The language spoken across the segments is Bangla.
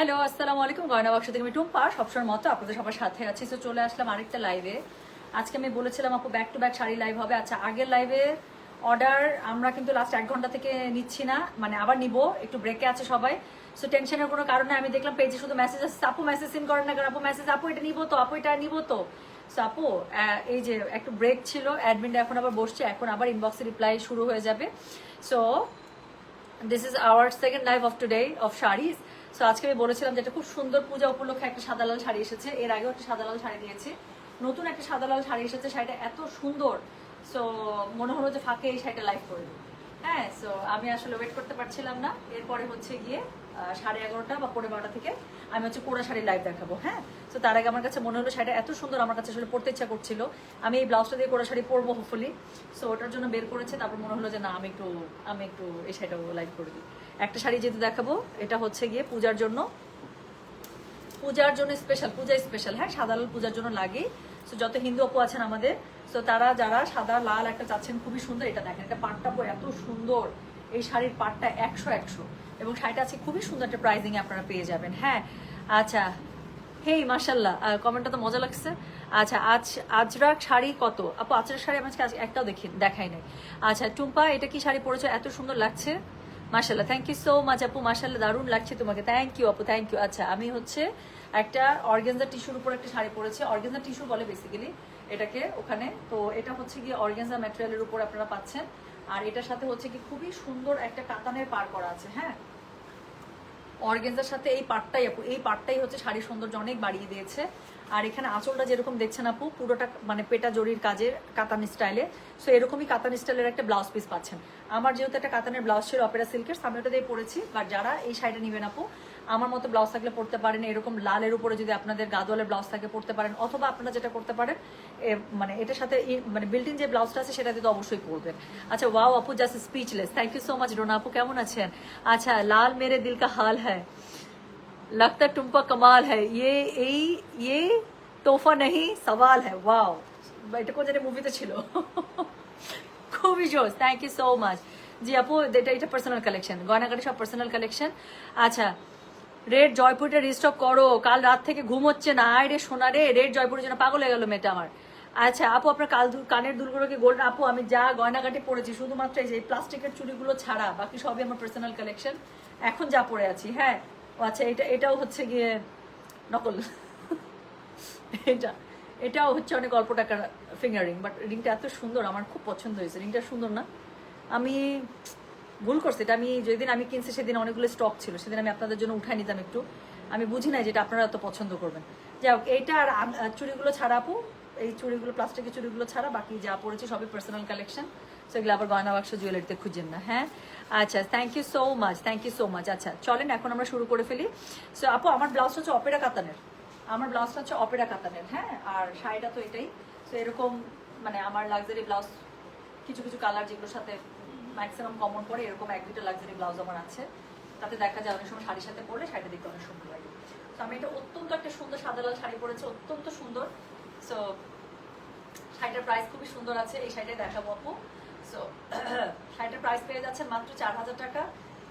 হ্যালো, আসসালামু আলাইকুম। গয়না বাক্স থেকে আমি টুম্পা। সবসময় মতো আপনাদের সবার সাথে আছি। তো চলে আসলাম আরেকটা লাইভে আজকে আমি বলেছিলাম, আপু back to back sari live হবে। আচ্ছা আগের লাইভে অর্ডার আমরা কিন্তু লাস্ট এক ঘণ্টা থেকে নিচ্ছি না। মানে আবার নিব, একটু ব্রেকে আছে সবাই। সো টেনশনের কোনো কারণে আমি দেখলাম পেজে শুধু মেসেজ আসছে, আপু মেসেজ সিন করেন না কারণ আপু মেসেজ আপু, এটা নিবো তো, আপু, এটা নিবো তো। সো আপু এই যে একটু ব্রেক ছিল অ্যাডমিনটা এখন আবার বসছে। এখন আবার ইনবক্সে রিপ্লাই শুরু হয়ে যাবে। So this is our second live of today of saris so আজকে আমি বলেছিলাম যে একটা খুব সুন্দর পূজা উপলক্ষে একটা সাদা লাল শাড়ি এসেছে। এর আগেও একটা সাদা লাল শাড়ি দিয়েছি নতুন একটা সাদা লাল শাড়ি এসেছে, শাড়িটা এত সুন্দর। সো মনে হলো যে ফাঁকে এই শাড়িটা লাইভ করে। হ্যাঁ সো আমি আসলে ওয়েট করতে পারছিলাম না। এরপরে হচ্ছে গিয়ে সাড়ে এগারোটা বা পনেরো বারোটা থেকে আমি হচ্ছে কোড়া শাড়ি লাইভ দেখাবো হ্যাঁ? তো তার আগে আমার কাছে মনে হলো শাড়িটা এত সুন্দর আমার কাছে আসলে পড়তে ইচ্ছা করছিল। আমি এই ব্লাউজটা দিয়ে কোড়া শাড়ি পরবো হোপফুলি সো ওটার জন্য বের করেছে, তারপর মনে হলো যে না, আমি একটু আমি একটু এই শাড়িটাও লাইভ করে দিই। একটা শাড়ি যেহেতু দেখাবো, এটা হচ্ছে গিয়ে পূজার জন্য। পূজার জন্য স্পেশাল পূজা স্পেশাল হ্যাঁ? লাল পূজার জন্য লাগে তো যত হিন্দু অপু আছেন আমাদের তো তারা যারা সাদা, লাল একটা চাচ্ছেন, খুবই সুন্দর এটা দেখেন। এটা পাটটা এত সুন্দর। এই শাড়ির পাটটা একশো একশো। এবং শাড়িটা আছে খুবই সুন্দর একটা প্রাইজিং আপনারা পেয়ে যাবেন। হ্যাঁ আচ্ছা। হেই মার্শাল্লাহ কমেন্টটা তো মজা লাগছে। আচ্ছা আজ আজরাক শাড়ি কত? আপু আজরাক শাড়ি আমাকে আজকে আজ একটাও দেখি, দেখাই নাই। আচ্ছা টুম্পা, এটা কি শাড়ি পরেছো? এত সুন্দর লাগছে। মার্শাল্লাহ থ্যাংক ইউ সো মাচ আপু। মার্শাল্লাহ দারুণ লাগছে তোমাকে। থ্যাংক ইউ আপু। থ্যাংক ইউ আচ্ছা আমি হচ্ছে একটা অর্গেনজা টিস্যুর উপর একটা শাড়ি পরেছি। অর্গেনজা টিস্যু বলে বেসিক্যালি এটাকে ওখানে। তো এটা হচ্ছে গিয়ে অর্গেনজা ম্যাটেরিয়ালের উপর আপনারা পাচ্ছেন। আর এটার সাথে হচ্ছে কি খুবই সুন্দর একটা কাতানের পার করা আছে হ্যাঁ? অর্গেনজার সাথে এই পাটটাই আপু, এই পাটটাই হচ্ছে শাড়ির সৌন্দর্য অনেক বাড়িয়ে দিয়েছে। আর এখানে আঁচলটা যেরকম দেখছেন আপু, পুরোটা মানে পেটা জরির কাজের কাতান স্টাইলে। সো এরকমই কাতান স্টাইলের একটা ব্লাউজ পিস পাচ্ছেন। আমার যেহেতু একটা কাতানের ব্লাউজ ছিল অপেরা সিল্কের আমি ওটা দিয়ে পরেছি। বাট যারা এই শাড়িটা নেবেন আপু আমার মতো ব্লাউজ থাকলে পড়তে পারেন এরকম লালের উপরে যদি আপনাদের গাদোয়ালের ব্লাউজ থাকে পড়তে পারেন অথবা আপনারা যেটা করতে পারেন এ, মানে এটার সাথে ই- মানে বিল্ডিং যে ব্লাউজটা আছে সেটা দিয়ে তো অবশ্যই পরবেন আচ্ছা ওয়াও আপু just speechless thank you so much Dona আপু কেমন আছেন আচ্ছা লাল মেরে দিল কা হাল হ্যায় लगता टुम्पा कमाल है ये এই ये তোফা নেই সওয়াল হ্যাঁ ওয়াও এটা কোন জানি মুভিতে ছিল খুবই জোস থ্যাংক ইউ সো মাচ জি আপু এটা এটা পার্সোনাল কালেকশন গয়নাগাটি সব পার্সোনাল কালেকশন আচ্ছা রেড জয়পুরটা রিস্টক করো। কাল রাত থেকে ঘুম হচ্ছে না। আয় রে সোনা রে, রেড জয়পুরের জন্য পাগল হয়ে গেল মেয়েটা আমার। আচ্ছা আপু, আপনার কাল কানের দুলগুলোকে গোল্ড আপু, আমি যা গয়নাগাটি পরেছি, শুধুমাত্র এই যে প্লাস্টিকের চুড়িগুলো ছাড়া, বাকি সবই আমার পার্সোনাল কালেকশন এখন যা পরে আছি হ্যাঁ। ও আচ্ছা এটা এটাও হচ্ছে গিয়ে নকল। এটা এটাও হচ্ছে অনেক অল্প টাকার ফিঙ্গার রিং বাট রিংটা এত সুন্দর, আমার খুব পছন্দ হয়েছে। রিংটা সুন্দর না। আমি ভুল করছে, এটা আমি যেদিন আমি কিনছি সেদিন অনেকগুলো স্টক ছিল, সেদিন আমি আপনাদের জন্য উঠাই নিতাম একটু। আমি বুঝি নাই যেটা আপনারা এত পছন্দ করবেন। যাই হোক, এইটা আর চুড়িগুলো ছাড়া আপু, এই চুড়িগুলো প্লাস্টিকের চুড়িগুলো ছাড়া, বাকি যা পড়েছে সবই পার্সোনাল কালেকশন সেগুলো আবার গয়না বাক্স জুয়েলারিতে খুঁজেন না হ্যাঁ? আচ্ছা thank you so much thank you so much আচ্ছা চলেন, এখন আমরা শুরু করে ফেলি। সো আপু, আমার ব্লাউজটা হচ্ছে অপেরা কাতানের। আমার ব্লাউজটা হচ্ছে অপেরা কাতানের হ্যাঁ? আর শাড়িটা তো এটাই। তো এরকম মানে আমার লাক্সারি ব্লাউজ কিছু কিছু কালার যেগুলোর সাথে ম্যাক্সিমাম কমন পরে এরকম এক দুটো লাক্সারি ব্লাউজ আমার আছে। তাতে দেখা যায় অনেক সময় শাড়ির সাথে পরলে শাড়িটা দেখতে অনেক সুন্দর লাগে। তো আমি এটা অত্যন্ত একটা সুন্দর সাদা লাল শাড়ি পরেছি, অত্যন্ত সুন্দর। সো শাড়িটার প্রাইস খুবই সুন্দর আছে, এই শাড়িটা দেখাবো আপু। সো শাড়িটার প্রাইস পেয়ে যাচ্ছে মাত্র চার হাজার টাকা।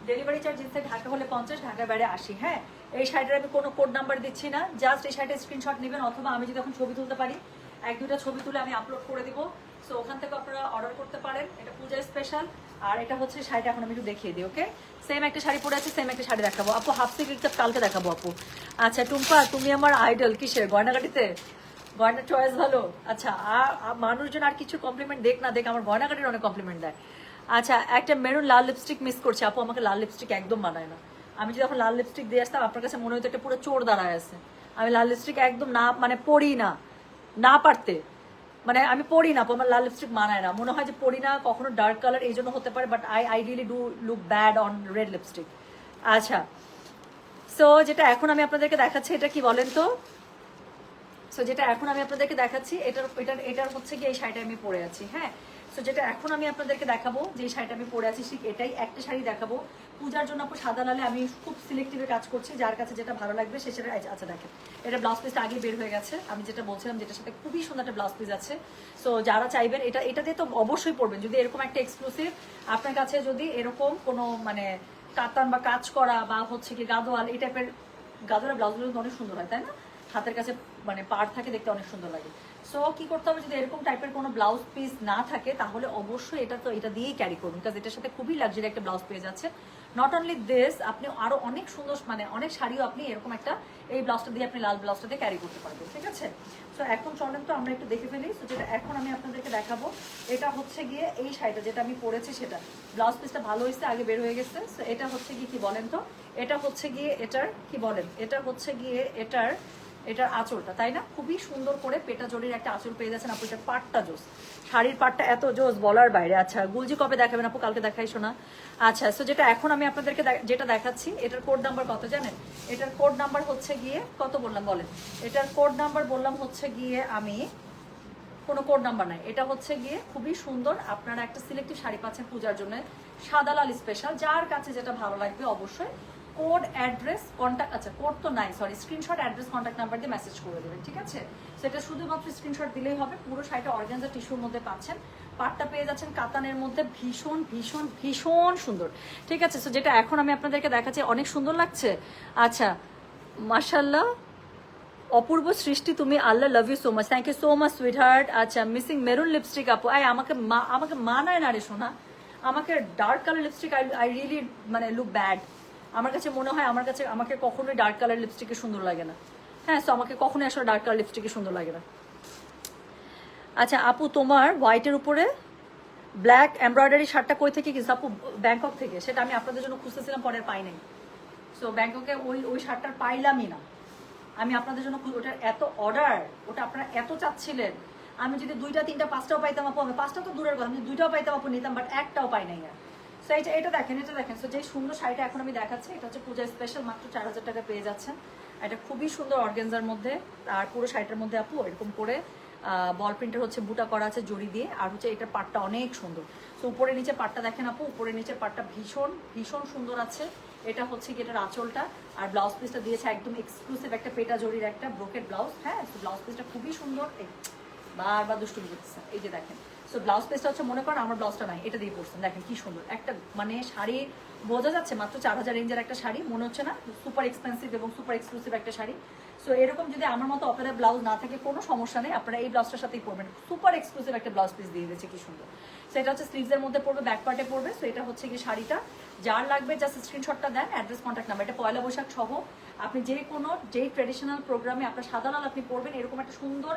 ডেলিভারি চার্জ ইনসাইড ঢাকা হলে পঞ্চাশ, ঢাকার বাইরে আসি হ্যাঁ? এই শাড়িটার আমি কোনো কোড নাম্বার দিচ্ছি না জাস্ট এই শাড়িটার স্ক্রিনশট নেবেন, অথবা আমি যদি এখন ছবি তুলতে পারি, এক দুটা ছবি তুলে আমি আপলোড করে দিব। সো ওখান থেকে আপনারা অর্ডার করতে পারেন। এটা পূজা স্পেশাল আর এটা হচ্ছে শাড়িটা এখন আমি একটু দেখিয়ে দিই ওকে সেম একটা শাড়ি পরে আছে সেম একটা শাড়ি দেখাবো। আপু হাফ সিক্রেট কালকে দেখাবো আপু। আচ্ছা টুম্পা, তুমি আমার আইডল কিসের? গয়নাগাটিতে? গয়নার চয়েস ভালো? আচ্ছা আর মানুষজন আর কিছু কমপ্লিমেন্ট দেখ না, দেখ, আমার গয়নাঘাটের অনেক কমপ্লিমেন্ট দেয়। আচ্ছা একটা মেরুন লাল লিপস্টিক মিস করছে। আপু, আমাকে লাল লিপস্টিক একদম মানায় না। আমি যদি এখন লাল লিপস্টিক দিয়ে আসতাম, আপনার কাছে মনে হতো একটা পুরো চোর দাঁড়ায় আছে। আমি লাল লিপস্টিক একদম না মানে পড়ি না না পারতে। মানে আমি পড়ি না, আমার লাল লিপস্টিক মানায় না। মনে হয় যে পড়ি না, কখনো ডার্ক কালার এই জন্য হতে পারে but I ideally do look bad on red lipstick আচ্ছা সো যেটা এখন আমি আপনাদেরকে দেখাচ্ছি, এটা কি বলেন তো? সো যেটা এখন আমি আপনাদেরকে দেখাচ্ছি, এটার এটার এটার হচ্ছে কি এই শাড়িটা আমি পরে আছি হ্যাঁ? সো যেটা এখন আমি আপনাদেরকে দেখাবো, যে শাড়িটা আমি পরে আছি, ঠিক এটাই। একটা শাড়ি দেখাবো। পূজার জন্য আপু সাদা লালে আমি খুব সিলেক্টিভে কাজ করছি, যার কাছে যেটা ভালো লাগবে সে সেটা আচ্ছা দেখেন। এটা ব্লাউজ পিসটা আগে বের হয়ে গেছে। আমি যেটা বলছিলাম যেটার সাথে খুবই সুন্দর একটা ব্লাউজ পিস আছে। সো যারা চাইবেন, এটা এটা দিয়ে তো অবশ্যই পড়বেন যদি এরকম একটা এক্সক্লুসিভ আপনার কাছে যদি এরকম কোনো মানে কাতান বা কাজ করা বা হচ্ছে কি গাদোয়াল, এই টাইপের গাজরা ব্লাউজগুলো অনেক সুন্দর হয়, তাই না? হাতের কাছে মানে পাড় থাকে, দেখতে অনেক সুন্দর লাগে। সো কি করতে হবে? যদি এরকম টাইপের কোনো ব্লাউজ পিস না থাকে, তাহলে অবশ্যই এটা তো, এটা দিয়েই ক্যারি করুন বিকজ এটার সাথে খুবই লাক্সারি একটা ব্লাউজ পেয়ে যাচ্ছে নট অনলি দিস আপনি আরও অনেক সুন্দর মানে অনেক শাড়িও আপনি এরকম একটা, এই ব্লাউজটা দিয়ে আপনি লাল ব্লাউজটা দিয়ে ক্যারি করতে পারবেন, ঠিক আছে? সো এখন চলেন তো, আমরা একটু দেখে ফেলি। সো যেটা এখন আমি আপনাদেরকে দেখাবো, এটা হচ্ছে গিয়ে এই শাড়িটা যেটা আমি পরেছি সেটা। ব্লাউজ পিসটা ভালো হয়েছে, আগে বের হয়ে গেছে। সো এটা হচ্ছে গিয়ে কি বলেন তো? এটা হচ্ছে গিয়ে এটার, কি বলেন? এটা হচ্ছে গিয়ে এটার এটার আঁচলটা, তাই না? খুবই সুন্দর করে পেটা জড়ির একটা আঁচল পেয়ে যাচ্ছেন আপু এটার পাটটা জোস। শাড়ির পাটটা এত জোস, বলার বাইরে। আচ্ছা গুলজি কবে দেখাবেন আপু? কালকে দেখাই শোনা আচ্ছা সো যেটা এখন আমি আপনাদেরকে যেটা দেখাচ্ছি, এটার কোড নাম্বার কত জানেন? এটার কোড নাম্বার হচ্ছে গিয়ে, কত বললাম বলেন? এটার কোড নাম্বার বললাম হচ্ছে গিয়ে আমি, কোনো কোড নাম্বার নাই। এটা হচ্ছে গিয়ে খুবই সুন্দর, আপনারা একটা সিলেক্টিভ শাড়ি পাচ্ছেন পূজার জন্য। সাদা লাল স্পেশাল যার কাছে যেটা ভালো লাগবে অবশ্যই কোড অ্যাড্রেস কন্ট্যাক্ট আচ্ছা কোড তো নাই sorry screenshot address contact number দিয়ে মেসেজ করে দেবেন, ঠিক আছে? সেটা শুধুমাত্র স্ক্রিনশট দিলেই হবে, পুরো শাড়িটা অর্গানজা টিস্যুর মধ্যে পাচ্ছেন। পাটটা পেয়ে যাচ্ছেন কাতানের মধ্যে, ভীষণ ভীষণ ভীষণ সুন্দর, ঠিক আছে? সো যেটা এখন আমি আপনাদেরকে দেখাচ্ছি, অনেক সুন্দর লাগছে। আচ্ছা মার্শাল্লাহ অপূর্ব সৃষ্টি, তুমি আল্লাহ love you so much thank you so much sweetheart আচ্ছা মিসিং মেরুন লিপস্টিক আপু আই আমাকে মা- আমাকে মানায় না রে শোনা আমাকে dark colour lipstick I I really মানে লুক ব্যাড আমার কাছে মনে হয় আমার কাছে আমাকে কখনোই ডার্ক কালার লিপস্টিকে সুন্দর লাগে না। হ্যাঁ সো আমাকে কখনোই আসলে ডার্ক কালার লিপস্টিকে সুন্দর লাগে না। আচ্ছা আপু, তোমার হোয়াইটের উপরে ব্ল্যাক এমব্রয়ডারি শার্টটা কই থেকে কিনছো? আপু ব্যাংকক থেকে। সেটা আমি আপনাদের জন্য খুঁজতেছিলাম, পরে পাই নাই। সো ব্যাংককে ওই ওই শার্টটার পাইলামই না। আমি আপনাদের জন্য ওটার এত অর্ডার ওটা আপনারা এত চাচ্ছিলেন। আমি যদি দুইটা, তিনটা, পাঁচটাও পাইতাম, আপু আমি পাঁচটা তো দূরের কথা, আমি দুইটাও পাইতাম, আপু, নিতাম বাট একটাও পাই নাই আর। সো এটা এটা দেখেন এটা দেখেন। সো যে সুন্দর শাড়িটা এখন আমি দেখাচ্ছি, এটা হচ্ছে পূজা স্পেশাল মাত্র চার হাজার টাকা পেয়ে যাচ্ছেন। এটা খুবই সুন্দর অর্গেনজার মধ্যে। আর পুরো শাড়িটার মধ্যে আপু এরকম করে বল প্রিন্টের হচ্ছে বুটা করা আছে জড়ি দিয়ে। আর হচ্ছে এটার পাটটা অনেক সুন্দর। তো উপরে নিচে পাটটা দেখেন আপু, উপরে নিচে পাটটা ভীষণ ভীষণ সুন্দর আছে। এটা হচ্ছে কি এটার আঁচলটা। আর ব্লাউজ পিসটা দিয়েছে একদম এক্সক্লুসিভ একটা পেটা জড়ির একটা ব্রোকেট ব্লাউজ হ্যাঁ? ব্লাউজ পিসটা খুবই সুন্দর। বারবার দুষ্টুমি করতেছে। এই যে দেখেন। সো ব্লাউজ পিসটা হচ্ছে, মনে করেন আমার ব্লাউজটা নাই, এটা দিয়ে পড়ছেন দেখেন কি সুন্দর। একটা মানে শাড়ি বোঝা যাচ্ছে, মাত্র চার হাজার রেঞ্জের একটা শাড়ি, মনে হচ্ছে না? সুপার এক্সপেন্সিভ এবং সুপার এক্সক্লুসিভ একটা শাড়ি। সো এরকম যদি আমার মতো অপেরা ব্লাউজ না থাকে, কোনো সমস্যা নেই, আপনারা এই ব্লাউজটার সাথেই পরবেন। সুপার এক্সক্লুসিভ একটা ব্লাউজ পিস দিয়ে দিয়েছে, কি সুন্দর। সো এটা হচ্ছে স্লিভসের মধ্যে পড়বে ব্যাক পার্টে পড়বে সো এটা হচ্ছে কি শাড়িটা। যার লাগবে জাস্ট স্ক্রিনশটটা দেন অ্যাড্রেস কন্ট্যাক্ট নাম্বার এটা পয়লা বৈশাখ সহ। আপনি যে কোনো যেই ট্রেডিশনাল প্রোগ্রামে আপনার সাদা আপনি পরবেন, এরকম একটা সুন্দর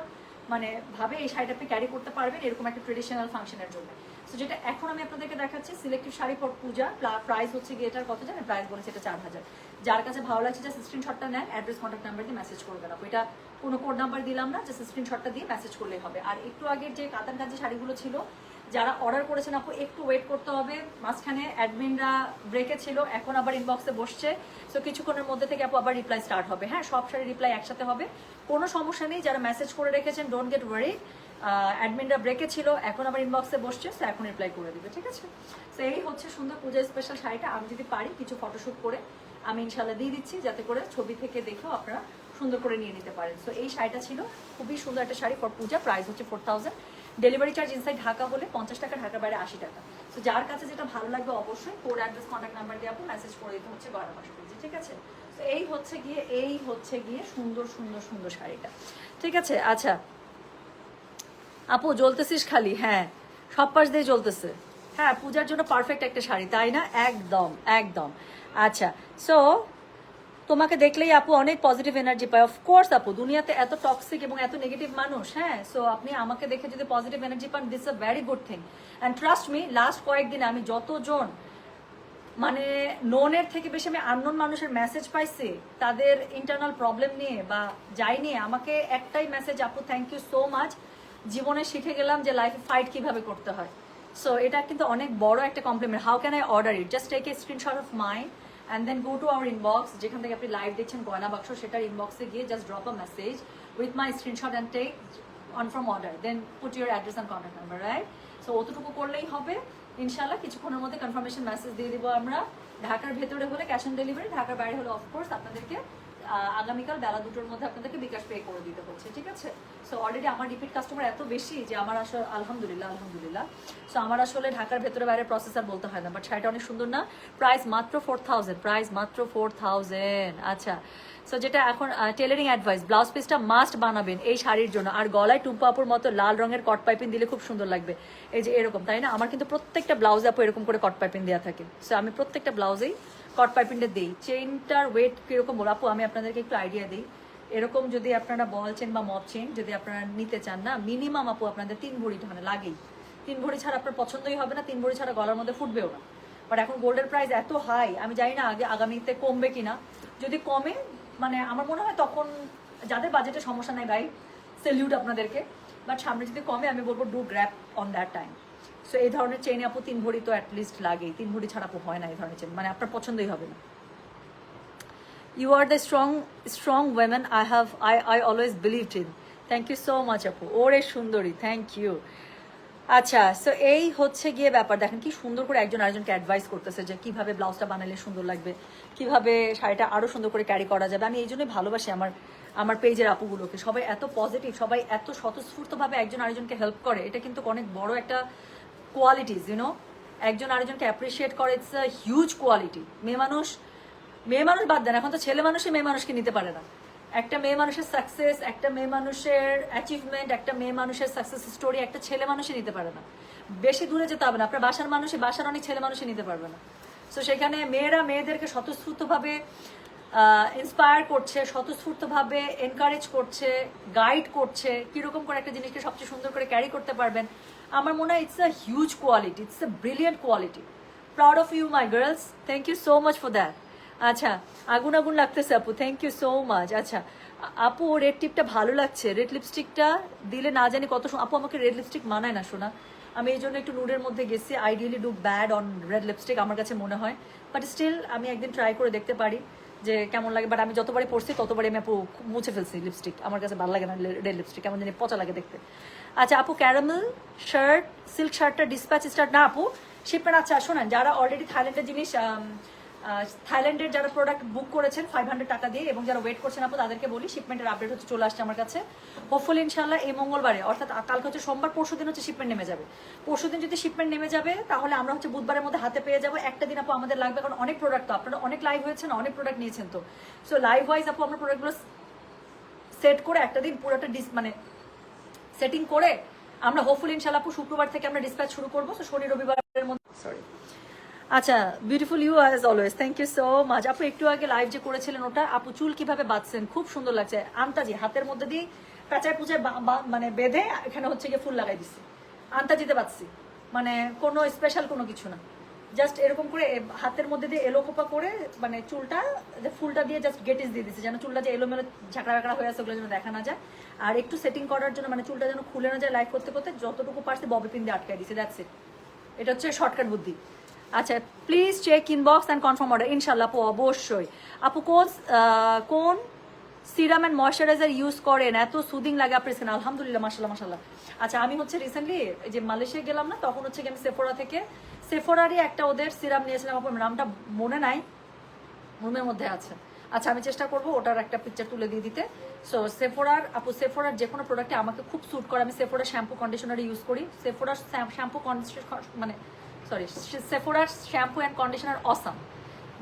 মানে ভাবে এই শাড়িটা আপনি ক্যারি করতে পারবেন এরকম একটা ট্রেডিশনাল ফাংশনের জন্য। সো যেটা এখন আমি আপনাদেরকে দেখাচ্ছি selective sari for Puja price হচ্ছে গিয়ে এটার কত জানেন প্রাইস বলেছে এটা চার হাজার যার কাছে ভালো লাগছে জাস্ট স্ক্রিনশটটা নেন অ্যাড্রেস কন্ট্যাক্ট নাম্বার দিয়ে মেসেজ করে দেন। এটা কোনো কোড নাম্বার দিলাম না জাস্ট স্ক্রিনশটটা দিয়ে মেসেজ করলেই হবে। আর একটু আগে যে কাতার কাজে শাড়িগুলো ছিল যারা অর্ডার করেছেন আপু, একটু ওয়েট করতে হবে। মাঝখানে অ্যাডমিনরা ব্রেকে ছিল, এখন আবার ইনবক্সে বসছে। সো কিছুক্ষণের মধ্যে থেকে আপু আবার রিপ্লাই স্টার্ট হবে। হ্যাঁ সব শাড়ি রিপ্লাই একসাথে হবে। কোনো সমস্যা নেই, যারা মেসেজ করে রেখেছেন ডোন্ট গেট ওয়ারি অ্যাডমিনরা ব্রেকে ছিল, এখন আবার ইনবক্সে বসছে সো এখন রিপ্লাই করে দিবে, ঠিক আছে? তো এই হচ্ছে সুন্দর পূজা স্পেশাল শাড়িটা। আমি যদি পারি, কিছু ফটোশ্যুট করে আমি ইনশাল্লাহ দিয়ে দিচ্ছি, যাতে করে ছবি থেকে দেখেও আপনারা সুন্দর করে নিয়ে নিতে পারেন। সো এই শাড়িটা ছিল, খুবই সুন্দর একটা শাড়ি। ফর পূজা প্রাইস হচ্ছে four thousand delivery charge inside Dhaka হলে পঞ্চাশ টাকা ঢাকার বাইরে আশি টাকা। সো যার কাছে যেটা ভালো লাগবে অবশ্যই কোড অ্যাড্রেস কন্ট্যাক্ট নাম্বার দিয়ে আপনি মেসেজ করে দিতে হচ্ছে গয়না পাশে পেজে ঠিক আছে? তো এই হচ্ছে গিয়ে, এই হচ্ছে গিয়ে সুন্দর সুন্দর সুন্দর শাড়িটা। ঠিক আছে? আচ্ছা। আপু, জ্বলতেছিস খালি হ্যাঁ। সব পাশ দিয়ে জ্বলতেছে। হ্যাঁ পূজার জন্য পারফেক্ট একটা শাড়ি, তাই না? একদম একদম। আচ্ছা সো তোমাকে দেখলেই আপু অনেক পজিটিভ এনার্জি পায়। অফকোর্স আপু, দুনিয়াতে এত টক্সিক এবং এত নেগেটিভ মানুষ হ্যাঁ? সো আপনি আমাকে দেখে যদি পজিটিভ এনার্জি পান this a very good thing and trust me last কয়েকদিন আমি যতজন মানে নোনের থেকে বেশি আমি আননোন মানুষের মেসেজ পাইছি, তাদের ইন্টারনাল প্রবলেম নিয়ে বা যাই নিয়ে, আমাকে একটাই মেসেজ আপু থ্যাংক ইউ সো মাচ জীবনে শিখে গেলাম যে লাইফে ফাইট কীভাবে করতে হয়। সো এটা কিন্তু অনেক বড় একটা compliment how can I order it just take a screenshot of mind and then go to our inbox যেখান থেকে আপনি লাইভ দেখছেন গয়না বাক্স, সেটার ইনবক্সে গিয়ে just drop a message with my screenshot and take on from order then put your address and contact number right so অতটুকু করলেই হবে। ইনশাল্লাহ কিছুক্ষণের মধ্যে কনফার্মেশন মেসেজ দিয়ে দিব আমরা। ঢাকার ভেতরে হলে ক্যাশ অন ডেলিভারি ঢাকার বাইরে হলে অফকোর্স আপনাদেরকে আগামীকাল বেলা দুটোর মধ্যে আপনাদেরকে বিকাশ পে করে দিতে হচ্ছে, ঠিক আছে? সো অলরেডি আমার রিপিট কাস্টমার এত বেশি যে আমার আসলে আলহামদুলিল্লাহ আলহামদুলিল্লাহ। সো আমার আসলে ঢাকার ভেতরে বাইরে প্রসেসর বলতে হয় না বাট শাড়িটা অনেক সুন্দর না? প্রাইস মাত্র ফোর থাউজেন্ড প্রাইস মাত্র ফোর থাউজেন্ড আচ্ছা সো যেটা এখন টেলারিং অ্যাডভাইস ব্লাউজ পিসটা মাস্ট বানাবেন এই শাড়ির জন্য। আর গলায় টুম্পা আপুর মতো লাল রঙের কট পাইপিং দিলে খুব সুন্দর লাগবে। এই যে এরকম, তাই না? আমার কিন্তু প্রত্যেকটা ব্লাউজ আপু এরকম করে কট পাইপিং দেওয়া থাকে। সো আমি প্রত্যেকটা ব্লাউজেই কট পাইপিংটা দিই। চেইনটার ওয়েট কীরকম বলো? আপু, আমি আপনাদেরকে একটু আইডিয়া দিই। এরকম যদি আপনারা বল চেন বা মপ চেন যদি আপনারা নিতে চান না মিনিমাম আপু আপনাদের তিন ভরি মানে লাগেই। তিন ভরি ছাড়া আপনার পছন্দই হবে না, তিন ভরি ছাড়া গলার মধ্যে ফুটবেও না। বাট এখন গোল্ডের প্রাইস এত হাই আমি জানি না আগে আগামীতে কমবে কিনা। যদি কমে মানে আমার মনে হয় তখন যাদের বাজেটে সমস্যা নাই ভাই সেলিউট আপনাদেরকে। বাট সামনে যদি কমে, আমি বলব do grab on that time so এই ধরনের চেইনে আপু তিন ভরি তো অ্যাটলিস্ট লাগেই। তিন ভরি ছাড়া আপু হয় না এই ধরনের চেন মানে আপনার পছন্দই হবে না। You are the strong strong women I have I I always believed in thank you so much আপু। ওরে সুন্দরী থ্যাংক ইউ আচ্ছা সো এই হচ্ছে গিয়ে ব্যাপার। দেখেন কি সুন্দর করে একজন আরেকজনকে অ্যাডভাইস করতেছে যে কীভাবে ব্লাউজটা বানালে সুন্দর লাগবে, কীভাবে শাড়িটা আরও সুন্দর করে ক্যারি করা যাবে। আমি এই জন্যই ভালোবাসি আমার আমার পেজের আপুগুলোকে। সবাই এত পজিটিভ সবাই এত স্বতঃস্ফূর্তভাবে একজন আরেকজনকে হেল্প করে। এটা কিন্তু অনেক বড় একটা কোয়ালিটিস ইউনো একজন আরেকজনকে অ্যাপ্রিসিয়েট করে ইটস আ হিউজ কোয়ালিটি মেয়ে মানুষ মেয়ে মানুষ বাদ দেন, এখন তো ছেলে মানুষই মেয়ে মানুষকে নিতে পারে না। একটা মেয়ে মানুষের সাকসেস একটা মেয়ে মানুষের অ্যাচিভমেন্ট একটা মেয়ে মানুষের সাকসেস স্টোরি একটা ছেলে মানুষই নিতে পারে না। বেশি দূরে যেতে হবে না, আপনার বাসার মানুষই, বাসার অনেক ছেলে মানুষই নিতে পারবে না। সো সেখানে মেয়েরা মেয়েদেরকে স্বতঃস্ফূর্তভাবে ইন্সপায়ার করছে, স্বতঃস্ফূর্তভাবে এনকারেজ করছে গাইড করছে, কীরকম করে একটা জিনিসকে সবচেয়ে সুন্দর করে ক্যারি করতে পারবেন। আমার মনে হয় it's a huge quality it's a brilliant quality proud of you my girls thank you so much for that আচ্ছা আগুন আগুন লাগতেছে আপু থ্যাংক ইউ সো মাচ আচ্ছা আপু রেড টিপটা ভালো লাগছে? রেড লিপস্টিকটা দিলে না জানি কত আপু, আমাকে রেড লিপস্টিক মানায় না শোনা আমি এই জন্য একটু নুডের মধ্যে গেছি। Ideally do bad on red lipstick আমার কাছে মনে হয়। বাট স্টিল আমি একদিন ট্রাই করে দেখতে পারি। যে কেমন লাগে বাট আমি যতবারই পড়ছি ততবারই আমি আপু মুছে ফেলছি লিপস্টিক আমার কাছে ভালো লাগে না রেড লিপস্টিক কেমন জানি পচা লাগে দেখতে। আচ্ছা আপু ক্যারামেল শার্ট সিল্ক শার্টটা ডিসপ্যাচ স্টার্ট না, আপু শিপমেন্ট আচ্ছা শোনেন, যারা অলরেডি থাইল্যান্ডের জিনিস থাইল্যান্ডের যারা প্রোডাক্ট বুক করেছেন ফাইভ হান্ড্রেড টাকা দিয়ে এবং যারা ওয়েট করছেন আপু, তাদেরকে বলি শিপমেন্টের আপডেট হচ্ছে, চলে আসছে আমার কাছে। হোপফুলি ইনশাল্লাহ এই মঙ্গলবারে, অর্থাৎ কালকে হচ্ছে সোমবার, পরশু দিন হচ্ছে শিপমেন্ট নেমে যাবে। পরশু দিন যদি শিপমেন্ট নেমে যাবে, তাহলে আমরা হচ্ছে বুধবারের মধ্যে হাতে পেয়ে যাব। একটা দিন আপু আমাদের লাগবে, কারণ অনেক প্রোডাক্ট তো, আপনারা অনেক লাইভ হয়েছে না অনেক প্রোডাক্ট নিয়েছেন তো। সো লাইভ ওয়াইজ আপু, আমরা প্রোডাক্টগুলো সেট করে একটা দিন পুরোটা ডিস মানে সেটিং করে, আমরা হোপফুলি ইনশাল্লাহ আপু, শুক্রবার থেকে আমরা ডিসপ্যাচ শুরু করব। তো শনি, রবিবারের মধ্যে সরি আচ্ছা beautiful you as always thank you so much আপু, একটু আগে লাইভ যে করেছিলেন ওটা, আপু চুল কীভাবে বাঁধছেন? খুব সুন্দর লাগছে। আন্তাজি, হাতের মধ্যে দিয়ে পেঁচায় পুচায় মানে বেঁধে এখানে হচ্ছে গিয়ে ফুল লাগাই দিচ্ছি আন্তাজিতে বাঁধছি। মানে কোনো স্পেশাল কোনো কিছু না। জাস্ট এরকম করে হাতের মধ্যে দিয়ে এলো কোপা করে মানে চুলটা ফুলটা দিয়ে জাস্ট গেটিস দিয়ে দিচ্ছে যেন চুলটা যে এলোমেলো ঝাঁকড়া ঝাঁকড়া হয়ে আছে, ওগুলো যেন দেখা না যায়। আর একটু সেটিং করার জন্য মানে চুলটা যেন খুলে না যায় লাইভ করতে করতে, যতটুকু পারছি ববে পিন দিয়ে আটকাই দিচ্ছে দ্যাটস ইট এটা হচ্ছে শর্টকাট বুদ্ধি। আচ্ছা please check inbox and confirm order ইনশাল্লাহ আপু, অবশ্যই। আপু, কোন কোন সিরাম অ্যান্ড ময়শ্চারাইজার ইউজ করেন? এত সুদিং লাগে আপনার স্কিন আলহামদুলিল্লাহ মাসাল্লাহ মাসাল্লাহ আচ্ছা আমি হচ্ছে রিসেন্টলি যে মালয়েশিয়া গেলাম না, তখন হচ্ছে আমি সেফোরা থেকে সেফোরারই একটা ওদের সিরাম নিয়েছিলাম আপুর নামটা মনে নাই রুমের মধ্যে আছে। আচ্ছা আমি চেষ্টা করব ওটার একটা পিকচার তুলে দিয়ে দিতে। সো সেফোরার আপু সেফোরার যে কোনো প্রোডাক্টে আমাকে খুব স্যুট করে। আমি সেফোরার শ্যাম্পু কন্ডিশনার ইউজ করি। সেফোরার শ্যাম্পু কন্ডিশনার মানে সরি সেফোরার শ্যাম্পু অ্যান্ড কন্ডিশনার অসাম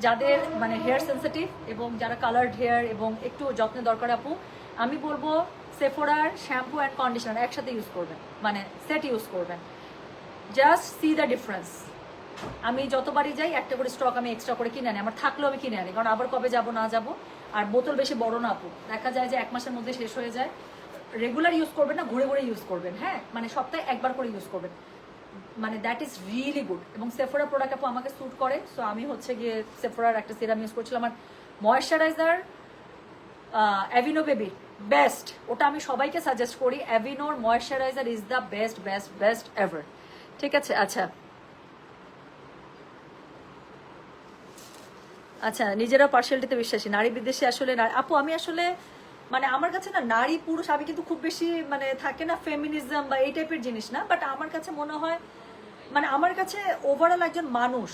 যাদের মানে হেয়ার সেন্সিটিভ এবং যারা কালার্ড হেয়ার এবং একটু যত্নের দরকার আপু, আমি বলব সেফোরার শ্যাম্পু অ্যান্ড কন্ডিশনার একসাথে ইউজ করবেন মানে সেট ইউজ করবেন। জাস্ট সি দ্য ডিফারেন্স আমি যতবারই যাই, একটা করে স্টক আমি এক্সট্রা করে কিনে আনি, আমার থাকলেও আমি কিনে আনি, কারণ আবার কবে যাব, না যাব, আর বোতল বেশি বড় না আপু। দেখা যায় যে এক মাসের মধ্যে শেষ হয়ে যায়। রেগুলার ইউজ করবেন না, ঘুরে ঘুরে ইউজ করবেন হ্যাঁ? মানে সপ্তাহে একবার করে ইউজ করবেন। মানে দ্যাট ইজ রিয়েলি গুড এবং সেফোরা প্রোডাক্ট আপু আমাকে স্যুট করে সো আমি হচ্ছে গিয়ে সেফোরার একটা সিরাম ইউজ করছিলাম আমার ময়শ্চারাইজার অ্যাভিনো বেবি বেস্ট ওটা আমি সবাইকে সাজেস্ট করি অ্যাভিনোর moisturiser is the best best best ever ঠিক আছে আচ্ছা। আচ্ছা নিজেরা পার্সেলটিতে বিশ্বাসী, নারী বিদেশে আসলে আপু, আমি আসলে মানে আমার কাছে না নারী পুরুষ, আমি কিন্তু খুব বেশি মানে থাকে না ফেমিনিজম বা এই টাইপের জিনিস না বাট আমার কাছে মনে হয় মানে আমার কাছে ওভারঅল একজন মানুষ,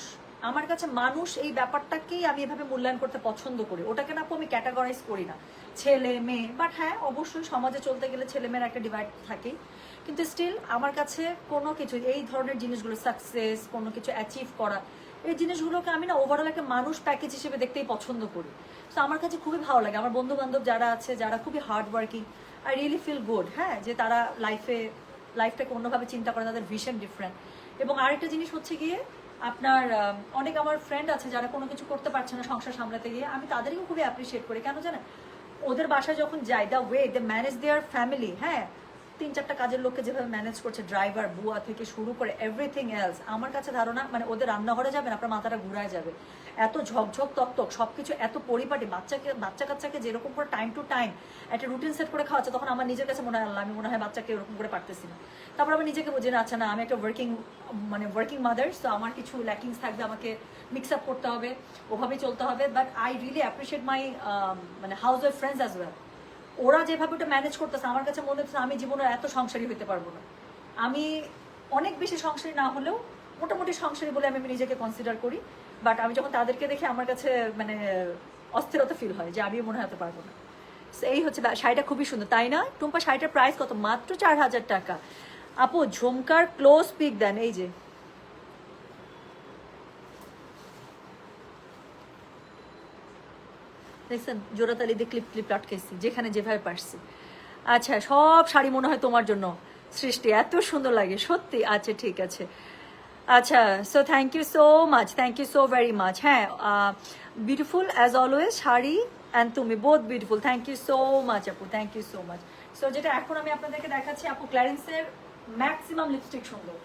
আমার কাছে মানুষ এই ব্যাপারটাকেই আমি এভাবে মূল্যায়ন করতে পছন্দ করি। ওটাকে না আমি ক্যাটাগরাইজ করি না। ছেলে, মেয়ে বাট হ্যাঁ অবশ্যই সমাজে চলতে গেলে ছেলে মেয়ের একটা ডিভাইড থাকেই। কিন্তু স্টিল আমার কাছে কোনো কিছু, এই ধরনের জিনিসগুলো সাকসেস কোনো কিছু অ্যাচিভ করা এই জিনিসগুলোকে আমি না ওভারঅল একটা মানুষ প্যাকেজ হিসেবে দেখতেই পছন্দ করি। তো আমার কাছে খুবই ভালো লাগে। আমার বন্ধু বান্ধব যারা আছে, যারা খুবই hard working I really feel good হ্যাঁ? যে তারা লাইফে লাইফটাকে অন্যভাবে চিন্তা করে, তাদের ভিশন ডিফারেন্ট এবং আরেকটা জিনিস হচ্ছে গিয়ে, আপনার অনেক আমার ফ্রেন্ড আছে যারা কোনো কিছু করতে পারছে না সংসার সামলাতে গিয়ে, আমি তাদেরকেও খুবই অ্যাপ্রিসিয়েট করি। কেন জানেন? ওদের বাসায় যখন যাই the way they manage their family হ্যাঁ? তিন চারটা কাজের লোককে যেভাবে ম্যানেজ করছে ড্রাইভার বুয়া থেকে শুরু করে এভরিথিং এলস আমার কাছে ধারণা মানে ওদের রান্নাঘরে যাবেন, আপনার মাথাটা ঘুরায় যাবে। এত ঝকঝক তকতক, সবকিছু এত পরিপাটি, বাচ্চাকে বাচ্চা কাচ্চাকে যেরকম করে টাইম টু টাইম একটা রুটিন সেট করে খাওয়াচ্ছে, তখন আমার নিজের কাছে মনে হয় আমি মনে হয় বাচ্চাকে এরকম করে পারতেছি না। তারপর আমি নিজেকে বুঝি না আচ্ছা না, আমি একটা ওয়ার্কিং মানে ওয়ার্কিং মাদার্স তো আমার কিছু ল্যাকিংস থাকবে, আমাকে মিক্স আপ করতে হবে, ওভাবেই চলতে হবে। But I really appreciate my মানে housewife friends as well ওরা যেভাবে ওটা ম্যানেজ করতেছে, আমার কাছে মনে হচ্ছে আমি জীবনে এত সংসারী হতে পারব না। আমি অনেক বেশি সংসারী না হলেও মোটামুটি সংসারী বলে আমি নিজেকে কনসিডার করি। বাট আমি যখন তাদেরকে দেখি, আমার কাছে মানে অস্থিরতা ফিল হয় যে আমি মনে হতে পারব না। এই হচ্ছে শাড়িটা খুবই সুন্দর। তাই না? টুম্পা, শাড়িটার প্রাইস কত? মাত্র চার হাজার টাকা। আপু, ঝুমকার ক্লোজ পিক দেন, এই যে। দেখছেন? জোড়াতালি দিয়ে ক্লিপ ক্লিপ আটকেছি, যেখানে যেভাবে পারছি। আচ্ছা সব শাড়ি মনে হয় তোমার জন্য সৃষ্টি। এত সুন্দর লাগে, সত্যি। আচ্ছা ঠিক আছে। আচ্ছা so thank you so much thank you so very much হ্যাঁ beautiful as always sari and তুমি both beautiful thank you so much আপু thank you so much so যেটা এখন আমি আপনাদেরকে দেখাচ্ছি আপু ক্ল্যারেন্সের ম্যাক্সিমাম লিপস্টিক সুন্দর।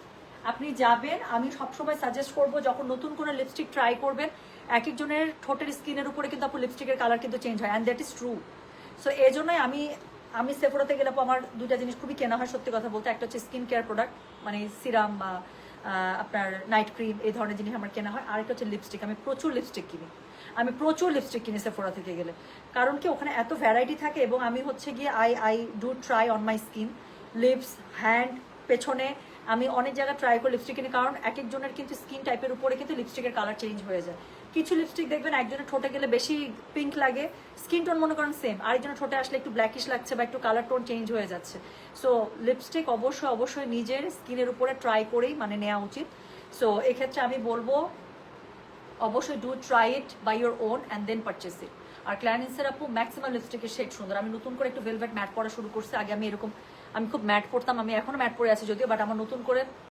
আপনি যাবেন, আমি সবসময় সাজেস্ট করব, যখন নতুন কোনো লিপস্টিক ট্রাই করবেন এক একজনের ঠোঁটের স্কিনের উপরে কিন্তু আপু লিপস্টিকের কালার কিন্তু চেঞ্জ হয় and that is true so এই জন্যই আমি আমি সেফোরাতে গেলে আমার দুইটা জিনিস খুবই কেনা হয়, সত্যি কথা বলতে। একটা হচ্ছে স্কিন কেয়ার প্রোডাক্ট মানে সিরাম বা আপনার নাইট ক্রিম এই ধরনের জিনিস আমার কেনা হয়। আরেকটা হচ্ছে লিপস্টিক আমি প্রচুর লিপস্টিক কিনি। আমি প্রচুর লিপস্টিক কিনি সেফোরা থেকে গেলে। কারণ কি, ওখানে এত ভ্যারাইটি থাকে এবং আমি হচ্ছে গিয়ে I I do try on my skin lips hand পেছনে। আমি অনেক জায়গায় ট্রাই করে লিপস্টিক কিনি, কারণ এক একজনের কিন্তু স্কিন টাইপের উপরে কিন্তু লিপস্টিকের কালার চেঞ্জ হয়ে যায়। কিছু লিপস্টিক দেখবেন একজনের ঠোঁটে গেলে বেশি পিঙ্ক লাগে স্কিন টোন মনে করেন সেম আরেকজনের ঠোঁটে আসলে একটু ব্ল্যাকিশ লাগছে বা একটু কালার টোন চেঞ্জ হয়ে যাচ্ছে। সো লিপস্টিক অবশ্যই অবশ্যই নিজের স্কিনের উপরে ট্রাই করেই মানে নেওয়া উচিত। সো এক্ষেত্রে আমি বলব, অবশ্যই do try it by your own and then purchase it আর ক্ল্যানিন্সের আপু ম্যাক্সিমাম লিপস্টিকের শেড সুন্দর। আমি নতুন করে একটু ভেলভেট ম্যাট পরা শুরু করছি। আগে আমি এরকম, আমি খুব ম্যাট পরতাম, আমি এখনও ম্যাট পরে আছি যদিও বাট আমার নতুন করে